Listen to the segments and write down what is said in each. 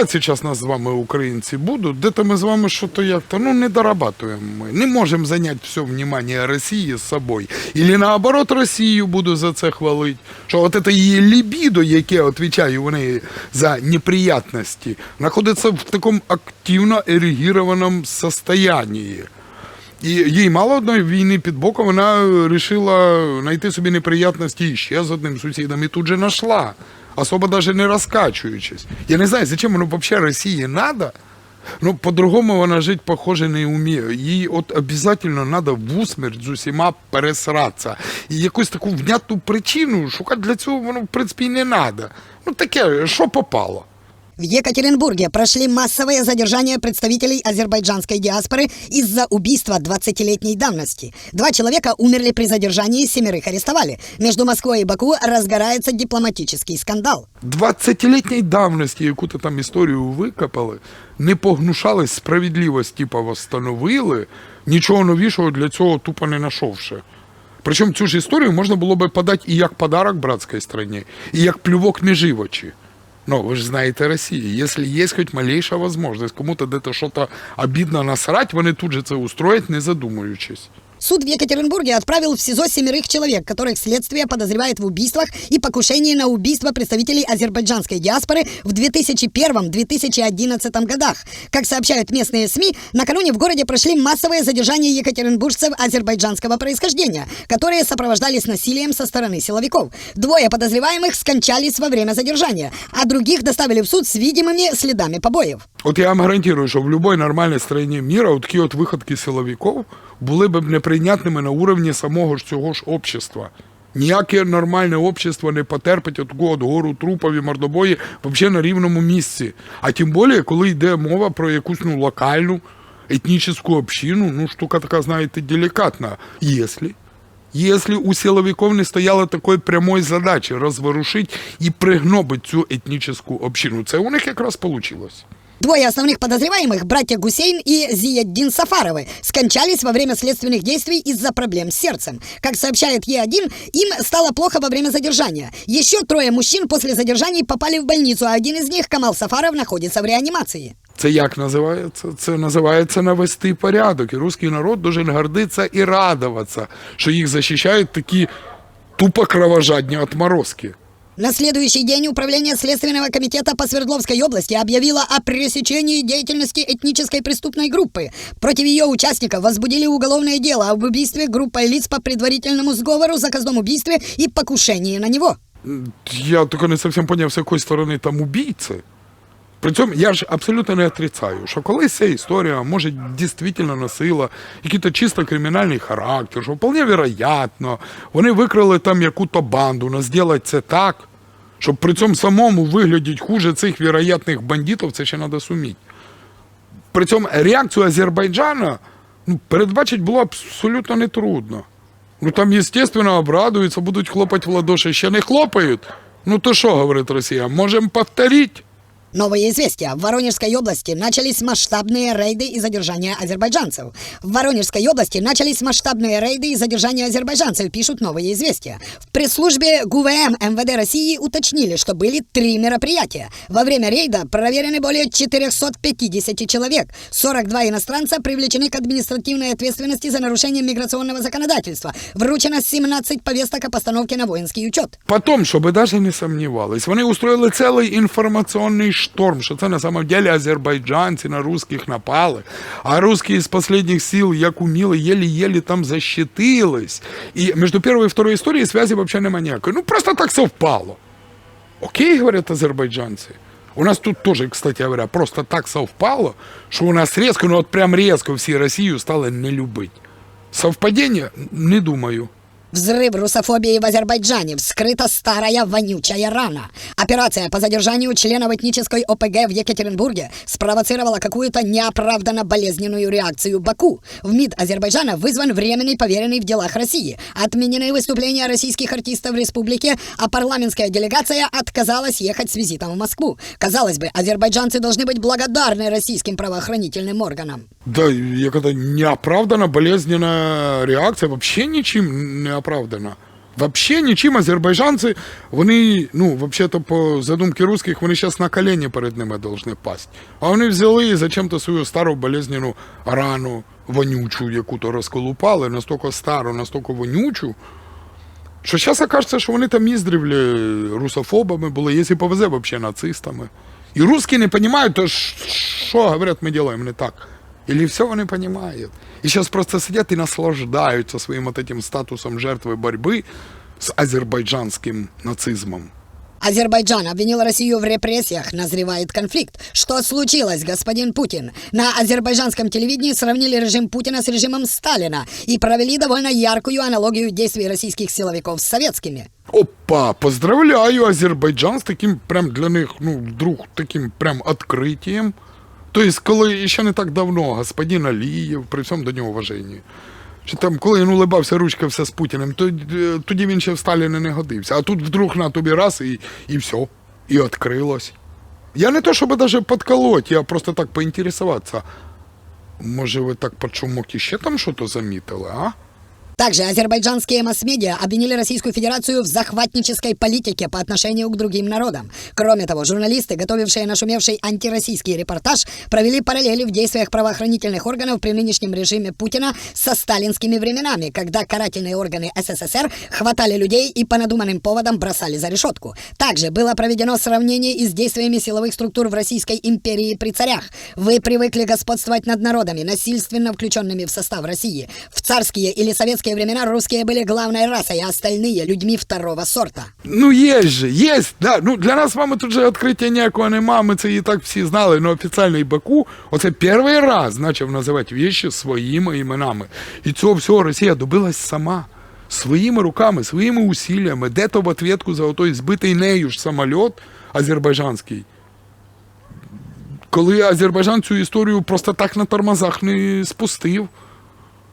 убивати зараз нас з вами українці будуть, де-то ми з вами що-то як-то ну, не дорабатуємо ми. Не можемо зайняти все внимание Росії з собою. Ілі наоборот Росію буду за це хвалити. Що от це її лібідо, яке відповідає у неї за неприятності, знаходиться в такому активно ерегірованому состоянии. І їй мало одної війни під боком, вона вирішила знайти собі неприятності ще з одним сусідом і тут же знайшла, особо навіть не розкачуючись. Я не знаю, зачем воно взагалі Росії треба. Ну, по-другому вона жити, похоже, не вміє. Їй от обов'язково треба в усмерть з усіма пересратися. І якусь таку внятну причину шукати для цього воно, в принципі, не треба. Ну таке, що попало. В Екатеринбурге прошли массовые задержания представителей азербайджанской диаспоры из-за убийства 20-летней давности. Два человека умерли при задержании, семерых арестовали. Между Москвой и Баку разгорается дипломатический скандал. 20-літньої давності, яку ти там історію викопали, не погнушались справедливість, типа восстановили, нічого новішого для цього тупо не знайшовши. Причому цю ж історію можна було би подати і як подарок братській страні, і як плювок меживочі. Ну, ви ж знаєте Росію, якщо є хоч малейша можливість кому-то де-то щось обідно насрать, вони тут же це устроять, не задумуючись. Суд в Екатеринбурге отправил в СИЗО семерых человек, которых следствие подозревает в убийствах и покушении на убийство представителей азербайджанской диаспоры в 2001-2011 годах. Как сообщают местные СМИ, накануне в городе прошли массовые задержания екатеринбуржцев азербайджанского происхождения, которые сопровождались насилием со стороны силовиков. Двое подозреваемых скончались во время задержания, а других доставили в суд с видимыми следами побоев. От я вам гарантую, що в будь-якій нормальній країні міра от такі от виходки силовиків були б Неприйнятними на уровні самого ж цього ж общества. Ніяке нормальне общество не потерпить от такого гору трупів і мордобої взагалі на рівному місці. А тим більше, коли йде мова про якусь ну, локальну етнічну общину, ну штука така, знаєте, делікатна. Якщо Если у силовиков не стояло такої прямої задачі розворушити і пригнобити цю етнічну общину, це у них якраз вийшло. Двое основных подозреваемых, братья Гусейн и Зияддин Сафаровы, скончались во время следственных действий из-за проблем с сердцем. Как сообщает Е1, им стало плохо во время задержания. Еще трое мужчин после задержаний попали в больницу, а один из них, Камал Сафаров, находится в реанимации. Це як називається? Це називається навести порядок. І русський народ дуже гордиться і радуватися, що їх захищають такі тупо кровожадні отморозки. На следующий день Управление Следственного комитета по Свердловской области объявило о пресечении деятельности этнической преступной группы. Против ее участников возбудили уголовное дело об убийстве группой лиц по предварительному сговору, заказном убийстве и покушении на него. Я тільки не зовсім поняв, з якої сторони там убійці. При цьому я ж абсолютно не отрицаю, що колись ця історія може дійсно носила якийсь чисто кримінальний характер, що вполне вероятно, вони викрили там яку-то банду, но зробити це так, щоб при цьому самому виглядіть хуже цих вероятних бандитів, це ще треба суміти. При цьому реакцію Азербайджана ну, передбачити було абсолютно нетрудно. Ну там, звісно, обрадуються, будуть хлопати в ладоші, ще не хлопають. Ну то що, говорить Росія, можемо повторити? Новые известия. В Воронежской области начались масштабные рейды и задержания азербайджанцев. В Воронежской области начались масштабные рейды и задержания азербайджанцев, пишут новые известия. В пресс-службе ГУВМ МВД России уточнили, что были три мероприятия. Во время рейда проверены более 450 человек. 42 иностранца привлечены к административной ответственности за нарушение миграционного законодательства. Вручено 17 повесток о постановке на воинский учет. Потом, щоб навіть не сомневались, вони устроїли цілий інформаційний шторм, що це на самом деле азербайджанці на русських напали, а русські з последних сил, як уміли, єлі-єлі там защитились. І між першою і второю історією зв'язі взагалі немає ніякої. Ну просто так совпало. Окей, говорят азербайджанцы. У нас тут тоже, кстати говоря, просто так совпало, что у нас резко, ну вот прям резко всі Росію стали не любить. Совпадение? Не думаю. Взрыв русофобии в Азербайджане. Вскрыта старая вонючая рана. Операция по задержанию членов этнической ОПГ в Екатеринбурге спровоцировала какую-то неоправданно болезненную реакцию Баку. В МИД Азербайджана вызван временный поверенный в делах России. Отменены выступления российских артистов в республике, а парламентская делегация отказалась ехать с визитом в Москву. Казалось бы, азербайджанцы должны быть благодарны российским правоохранительным органам. Да, яка-то неоправданно болезненная реакция, вообще ничем не оправдана. Вообще нічим азербайджанці, вони, ну, взагалі-то по задумці русських, вони зараз на колені перед ними повинні пасть. А вони взяли і зачем-то свою стару болезненну рану вонючу, яку-то розколупали, настільки стару, настільки вонючу, що зараз окажеться, що вони там іздрівлі русофобами були, якщо повезе взагалі нацистами. І русські не розуміють, то що, говорять, ми робимо не так. Или все вони розуміють. І зараз просто сидять і наслаждаються своїм от этим статусом жертви боротьби з азербайджанським нацизмом. Азербайджан обвинил Россию в репрессиях, назревает конфликт. Что случилось, господин Путин? На азербайджанском телевидении сравнили режим Путина с режимом Сталина и провели довольно яркую аналогию действий российских силовиков с советскими. Опа, поздравляю Азербайджан з таким прям для них, ну, вдруг таким прям відкриттям. Тобто, коли ще не так давно господин Алієв, при всьому до нього уваженні, що там, коли він улибався ручка все з Путіним, то, е, тоді він ще в Сталіна не годився. А тут вдруг на тобі раз і, і все, і відкрилось. Я не то, щоб даже подколоть, я просто так поінтересуватися. Може, ви так під шумок іще там щось замітили, а? Также азербайджанские масс-медиа обвинили Российскую Федерацию в захватнической политике по отношению к другим народам. Кроме того, журналисты, готовившие нашумевший антироссийский репортаж, провели параллели в действиях правоохранительных органов при нынешнем режиме Путина со сталинскими временами, когда карательные органы СССР хватали людей и по надуманным поводам бросали за решетку. Также было проведено сравнение и с действиями силовых структур в Российской империи при царях. Вы привыкли господствовать над народами, насильственно включенными в состав России. В царские или советские времена русские были главной расой, а остальные людьми второго сорта. Ну, є же, є. Да. Ну, для нас з вами тут же відкриття ніякого нема, ми це і так всі знали, але офіційний Баку оце перший раз почав називати віші своїми іменами. І цього всього Росія добилась сама. Своїми руками, своїми усиллями, де то в ответку за той збитий нею ж самоліт азербайджанський. Коли Азербайджан цю історію просто так на тормозах не спустив.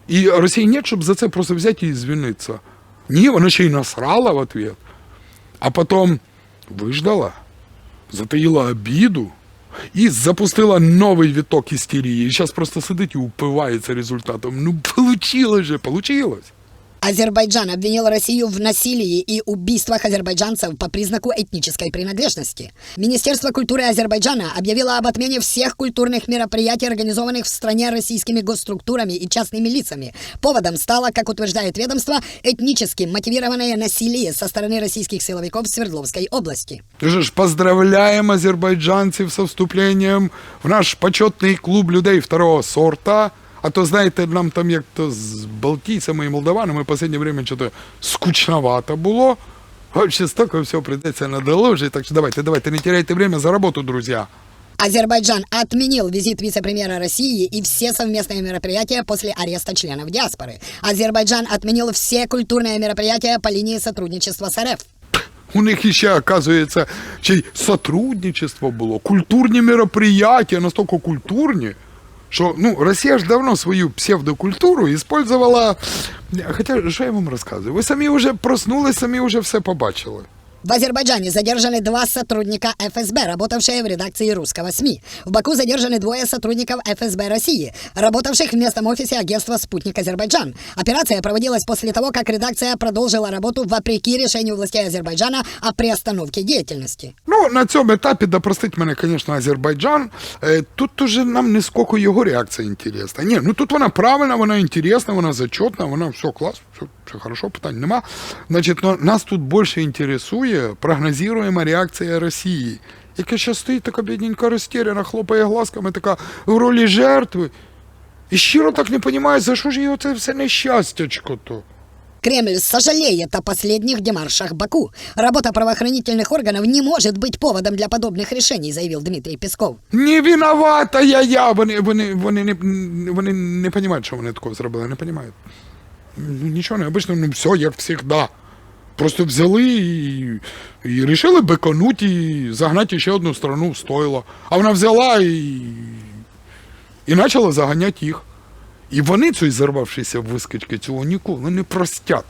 І Росії нет, щоб за це просто взяти і звільнитися. Ні, вона ще й насрала в ответ. А потім виждала, затаїла обіду і запустила новий віток істерії. І зараз просто сидить і упивається результатом. Ну, получилось же, получилось. Азербайджан обвинил Россию в насилии и убийствах азербайджанцев по признаку этнической принадлежности. Министерство культуры Азербайджана объявило об отмене всех культурных мероприятий, организованных в стране российскими госструктурами и частными лицами. Поводом стало, как утверждает ведомство, этнически мотивированное насилие со стороны российских силовиков в Свердловской области. Ти же ж поздравляємо азербайджанців со вступлением в наш почетний клуб людей второго сорта. А то, знаєте, нам там як-то з балтійцями і молдаванами в останнє время что-то скучновато було. Вообще столько всього прийдеться надоложить. Так що давайте, давайте, не теряйте время за роботу, друзі. Азербайджан отменил визит вице-премьера России и все совместные мероприятия после ареста членов диаспоры. Азербайджан отменил все культурные мероприятия по линии сотрудничества с РФ. У них іще, оказується, ще й сотрудничество було, культурні мероприятия, настільки культурні, що ну, Росія ж давно свою псевдокультуру использовала. Хотя, що я вам розказую? Ви самі вже проснулись, самі уже все побачили. В Азербайджане задержаны два сотрудника ФСБ, работавшие в редакции русского СМИ. В Баку задержаны двое сотрудников ФСБ России, работавших в местном офисе агентства «Спутник Азербайджан». Операция проводилась после того, как редакция продолжила работу вопреки решению властей Азербайджана о приостановке деятельности. Ну, на цьому етапі, да простить мене, звісно, Азербайджан, е, тут уже нам не скільки його реакція інтересна. Ні, ну тут вона правильна, вона інтересна, вона зачетна, вона все клас, все, все хорошо, питань нема. Значить, ну, нас тут більше інтересує прогнозуємо реакція Росії, яка ще стоїть така бідненька розтеряна, хлопає глазками, така в ролі жертви. І щиро так не розуміє, за що ж його це все нещастячко то. Кремль сожалеет о последних демаршах Баку. Работа правоохранительных органов не может быть поводом для подобных решений, заявил Дмитрий Песков. Не виновата я, я. Вони, вони, вони, не, вони не розуміють, що вони такого зробили, не розуміють. Ну, нічого не обично, ну все, як завжди. Просто взяли і, і рішили бекануть і загнати ще одну страну в стойло. А вона взяла і, і почала заганяти їх. І вони цю зірвавшися вискочки цього ніколи не простять.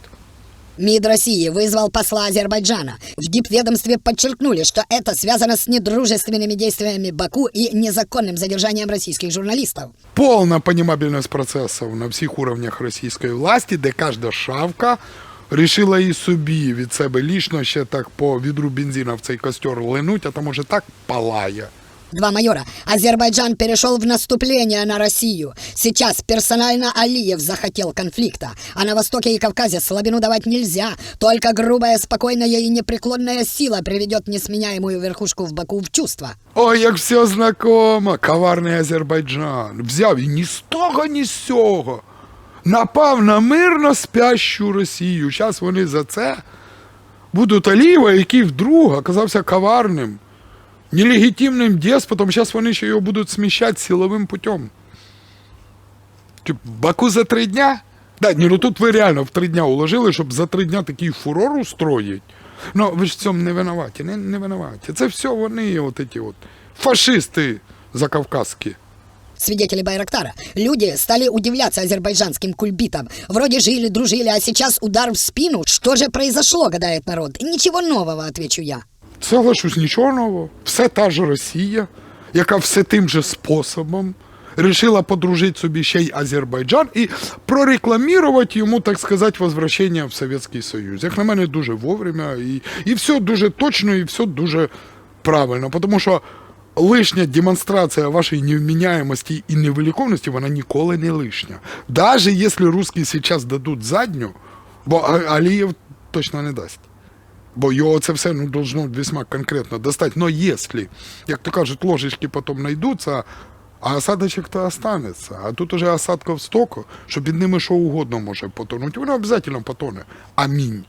МИД России вызвал посла Азербайджана. В дипведомстве подчеркнули, что это связано с недружественными действиями Баку и незаконным задержанием российских журналистов. Полна понимабельность процессов на всех уровнях российской власти, де кожна шавка рішила і собі від себе лічно ще так по відру бензина в цей костер линуть, а там уже так палає. Два майора. Азербайджан перешел в наступление на Россию. Сейчас персонально Алиев захотел конфликта. А на Востоке и Кавказе слабину давать нельзя. Только грубая, спокойная и непреклонная сила приведет несменяемую верхушку в Баку в чувство. Ой, як все знакомо, коварний Азербайджан. Взяв і ні з того, ні з сього. Напав на мирно спящу Росію. Зараз вони за це будуть Алієва, який вдруг оказався коварним, нелегітимним деспотом. Зараз вони ще його будуть сміщати силовим путем. Тип, Баку за три дня? Да, ні, ну тут ви реально в три дня уложили, щоб за три дня такий фурор устроїть. Ну, ви ж в цьому не винуваті, не, не винуваті. Це все вони, от ці от фашисти закавказькі. Свидетели Байрактара. Люди стали удивляться азербайджанским кульбитам. Вроде жили, дружили, а сейчас удар в спину. Что же произошло, гадает народ? Ничего нового, отвечу я. Соглашусь, нічого нового. Все та ж Росія, яка все тим же способом рішила подружити собі ще й Азербайджан і прорекламувати йому, так сказати, возвращення в Совєтський Союз. Як на мене, дуже вовремя, і, і все дуже точно, і все дуже правильно. Тому що лишня демонстрація вашої невміняємості і невиліковності, вона ніколи не лишня. Даже якщо русські зараз дадуть задню, бо Алієв точно не дасть. Бо його це все ну, должно весьма конкретно достать. Но если, як то кажуть, ложечки потом найдуться, а осадочок-то останеться. А тут уже осадков столько, що під ними що угодно може потонути. Воно обов'язково потоне. Амінь.